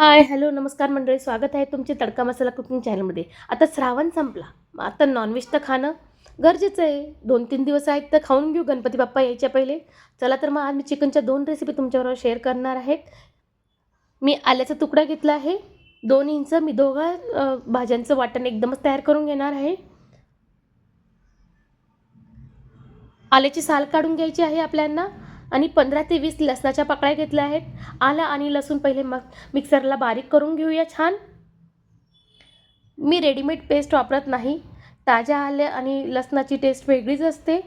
Hi hello नमस्कार मंडळी स्वागत आहे तुमचे तडका मसाला कुकिंग चॅनलमध्ये. आता श्रावण संपला. मग आता नॉनव्हेज तर खाणं गरजेचं आहे. दोन तीन दिवस आहेत तर खाऊन घेऊ. गणपती बाप्पा यायच्या पहिले. चला तर मग आज मी चिकनच्या दोन रेसिपी तुमच्याबरोबर शेअर करणार आहेत. मी आल्याचा तुकडा घेतला आहे. दोन इंच मी दोघा भाज्यांचं वाटण एकदमच तयार करून घेणार आहे. आल्याची साल काढून घ्यायची आहे आपल्यांना. आणि पंधरा ते वीस लसणाच्या पाकळ्या घेतल्या आहेत. आला आणि लसूण पहिले मग मिक्सरला बारीक करून घेऊया छान. मी रेडीमेड पेस्ट वापरत नाही. ताज्या आल्या आणि लसणाची टेस्ट वेगळीच असते.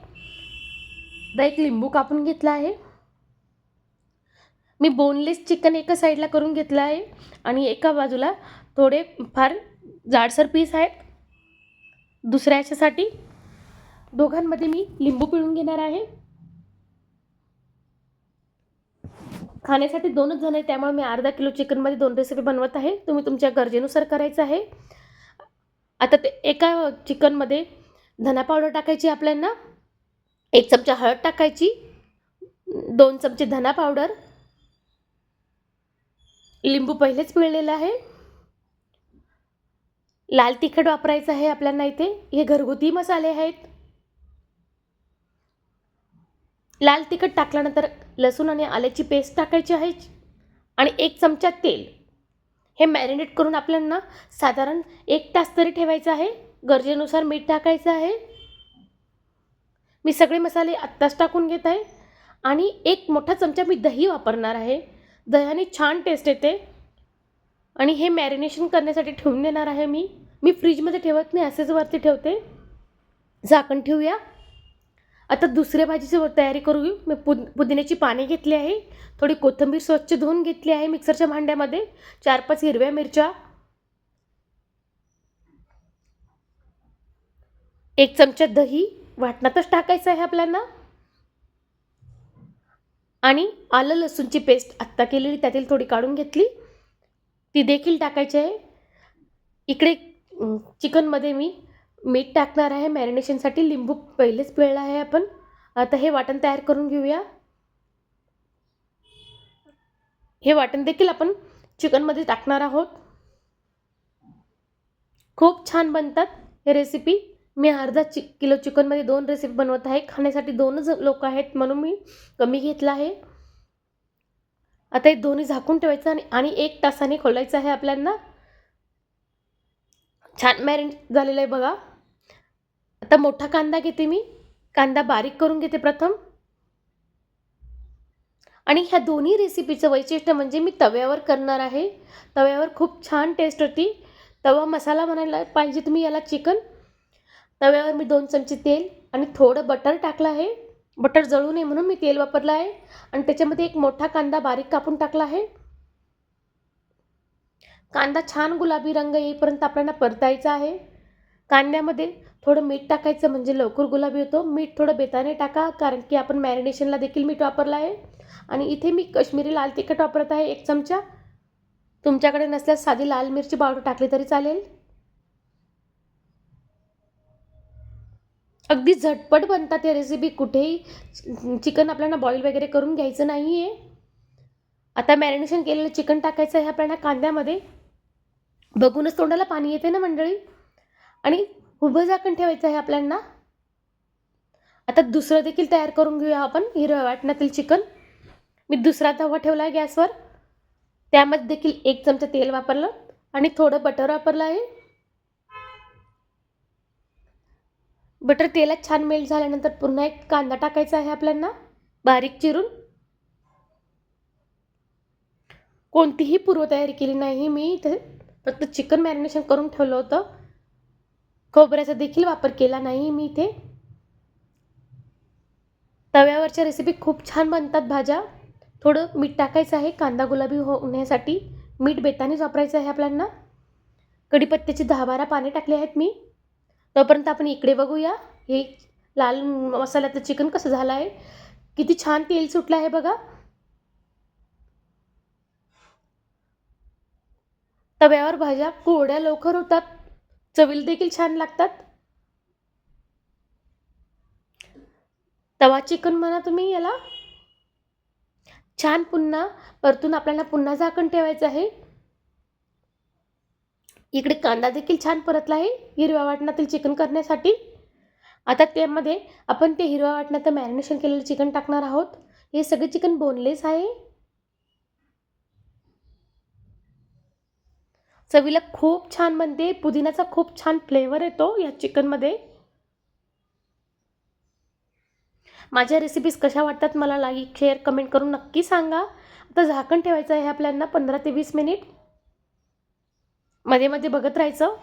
एक लिंबू कापून घेतला आहे. मी बोनलेस चिकन एका साईडला करून घेतलं आहे. आणि एका बाजूला थोडे फार जाडसर पीस आहेत. दुसऱ्या याच्यासाठी दोघांमध्ये मी लिंबू पिळून घेणार आहे. खाण्यासाठी दोनच जण आहे त्यामुळे मी अर्धा किलो चिकनमध्ये दोन रेसिपी बनवत आहे. तुम्ही तुमच्या गरजेनुसार करायचं आहे. आता ते एका चिकनमध्ये धना पावडर टाकायची आपल्याला. एक चमचा हळद टाकायची. दोन चमचे धना पावडर. लिंबू पहिलेच पिळलेलं आहे. लाल तिखट वापरायचं आहे आपल्याला इथे. हे घरगुती मसाले आहेत. लाल तिखट टाकल्यानंतर लसूण आणि आल्याची पेस्ट टाकायची आहे आणि एक चमचा तेल. हे मॅरिनेट करून आपल्यांना साधारण एक तास तरी ठेवायचं आहे. गरजेनुसार मीठ टाकायचं आहे. मी सगळे मसाले आत्ताच टाकून घेत आहे. आणि एक मोठा चमचा मी दही वापरणार आहे. दह्याने छान टेस्ट येते. आणि हे मॅरिनेशन करण्यासाठी ठेवून देणार आहे मी. मी फ्रीजमध्ये ठेवत नाही असेच वरती ठेवते. झाकण ठेवूया. आता दुसऱ्या भाजीची तयारी करू मी पुद पुदिन्याची पाने घेतली आहे. थोडी कोथिंबीर स्वच्छ धुवून घेतली आहे मिक्सरच्या भांड्यामध्ये. चार पाच हिरव्या मिरच्या. एक चमचा दही. वाटणातच टाकायचं आहे आपल्याला. आणि आलं लसूणची पेस्ट आत्ता केलेली त्यातील थोडी काढून घेतली. ती देखील टाकायची आहे. इकडे चिकनमध्ये मी मीठ टाकणार आहे मॅरिनेशनसाठी लिंबू पहिलेच पिळला आहे आपण. आता हे वाटण तयार करून घेऊया. हे वाटण देखील आपण चिकनमध्ये टाकणार आहोत. खूप छान बनतात हे रेसिपी मी अर्धा चि किलो चिकनमध्ये दोन रेसिपी बनवत आहे. खाण्यासाठी दोनच लोक आहेत म्हणून मी कमी घेतला आहे. आता हे दोन्ही झाकून ठेवायचं आणि आणि एक तासाने खोलायचं आहे आपल्यांना. छान मॅरिनेट झालेलं आहे बघा. आता मोठा कांदा घेते मी. कांदा बारीक करून घेते प्रथम. आणि ह्या दोन्ही रेसिपीचं वैशिष्ट्य म्हणजे मी तव्यावर करणार आहे. तव्यावर खूप छान टेस्ट होती. तवा मसाला म्हणायला पाहिजे तुम्ही याला चिकन तव्यावर मी दोन चमचे तेल आणि थोडं बटर टाकलं आहे. बटर जळू नये म्हणून मी तेल वापरलं आहे. आणि त्याच्यामध्ये एक मोठा कांदा बारीक कापून टाकला आहे. कांदा छान गुलाबी रंग येईपर्यंत आपल्याला परतायचा आहे. कांद्यामध्ये थोडं मीठ टाकायचं म्हणजे लवकर गुलाबी होतो. मीठ थोडं बेताने टाका कारण की आपण मॅरिनेशनला देखील मीठ वापरलं आहे. आणि इथे मी कश्मीरी लाल तिखट वापरत आहे एक चमचा. तुमच्याकडे नसल्यास साधी लाल मिरची पावडर टाकली तरी चालेल. अगदी झटपट बनतात या रेसिपी कुठेही. चिकन आपल्याला बॉईल वगैरे करून घ्यायचं नाही आहे आता मॅरिनेशन केलेलं चिकन टाकायचं आहे आपल्याला कांद्यामध्ये. बघूनच तोंडाला पाणी येते ना मंडळी? आणि उभं झाकण ठेवायचं आहे आपल्यांना. आता दुसरं देखील तयार करून घेऊया आपण हिरव्या वाटणातील चिकन. मी दुसरा तवा ठेवला आहे गॅसवर. त्यामध्ये देखील एक चमचा तेल वापरलं आणि थोडं बटर वापरलं आहे. बटर तेलात छान मेल्ट झाल्यानंतर पुन्हा एक कांदा टाकायचा आहे आपल्यांना बारीक चिरून. कोणतीही पूर्वतयारी केली नाही मी इथे फक्त चिकन मॅरिनेशन करून ठेवलं होतं. खोबऱ्याचा देखील वापर केला नाही मी इथे. तव्यावरच्या रेसिपी खूप छान बनतात भाज्या. थोडं मीठ टाकायचं आहे कांदा गुलाबी हो- होण्यासाठी. मीठ बेतानेच वापरायचं आहे आपल्यांना. कढीपत्त्याची दहा बारा पाने टाकले आहेत मी. तोपर्यंत आपण इकडे बघूया. हे लाल मसाल्याचं चिकन कसं झालं आहे. किती छान तेल सुटलं आहे बघा. तव्यावर भाज्या कोरड्या लवकर होतात. चवील देखील छान लागतात. तवा चिकन म्हणा तुम्ही याला. छान पुन्हा परतून आपल्याला पुन्हा झाकण ठेवायचं आहे. इकडे कांदा देखील छान परतला आहे हिरव्या वाटणातील चिकन करण्यासाठी. आता त्यामध्ये आपण ते हिरव्या वाटणाचं मॅरिनेशन केलेलं चिकन टाकणार आहोत. हे सगळे चिकन बोनलेस आहे. चवीला खूप छान बनते पुदिन्याचा खूप छान फ्लेवर येतो या चिकनमध्ये माझ्या रेसिपीज कशा वाटतात मला लाईक शेअर कमेंट करून नक्की सांगा. आता झाकण ठेवायचं आहे आपल्याला पंधरा ते वीस मिनिटमध्ये मध्ये बघत राहायचं.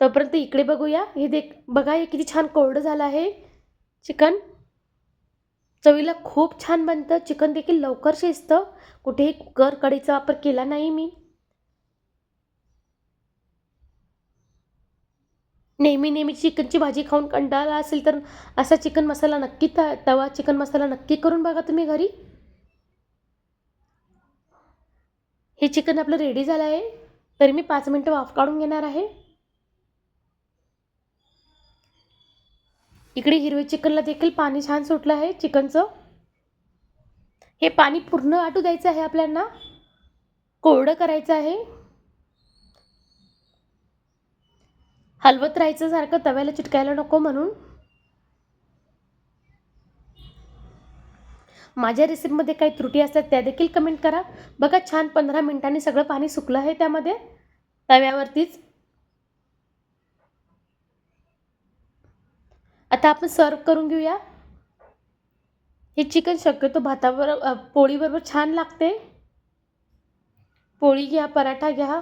तोपर्यंत इकडे बघूया. हे देख बघा हे किती छान कोरडं झालं आहे. चिकन चवीला खूप छान बनतं. चिकन देखील लवकर शिजतं. कुठेही कुकर कढीचा वापर केला नाही मी. नेहमी नेहमी चिकनची भाजी खाऊन कंटाळा असेल तर असा चिकन मसाला नक्की त तवा चिकन मसाला नक्की करून बघा तुम्ही घरी. हे चिकन आपलं रेडी झालं आहे. तरी मी पाच मिनटं वाफ काढून घेणार आहे. इकडे हिरवे चिकनला देखील पाणी छान सुटलं आहे चिकनचं. हे पाणी पूर्ण आटू द्यायचं आहे आपल्यांना कोरडं करायचं आहे. हलवत राहायचं सारखं तव्याला चिटकायला नको म्हणून? माझ्या रेसिपीमध्ये काही त्रुटी असतात त्या देखील कमेंट करा. बघा छान पंधरा मिनिटांनी सगळं पाणी सुकलं आहे त्यामध्ये. तव्यावरतीच. आता आपण सर्व करून घेऊया. हे चिकन शक्यतो भातावर पोळीबरोबर छान लागते. पोळी घ्या पराठा घ्या.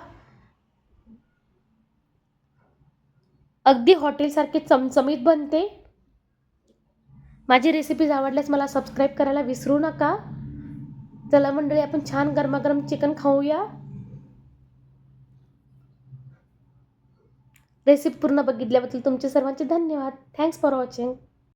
अगदी हॉटेलसारखे चमचमीत बनते. माझी रेसिपीज आवडल्यास मला सबस्क्राईब करायला विसरू नका. चला मंडळी आपण छान गरमागरम चिकन खाऊया. रेसिपी पूर्ण बघितल्याबद्दल तुमचे सर्वांचे धन्यवाद. Thanks for watching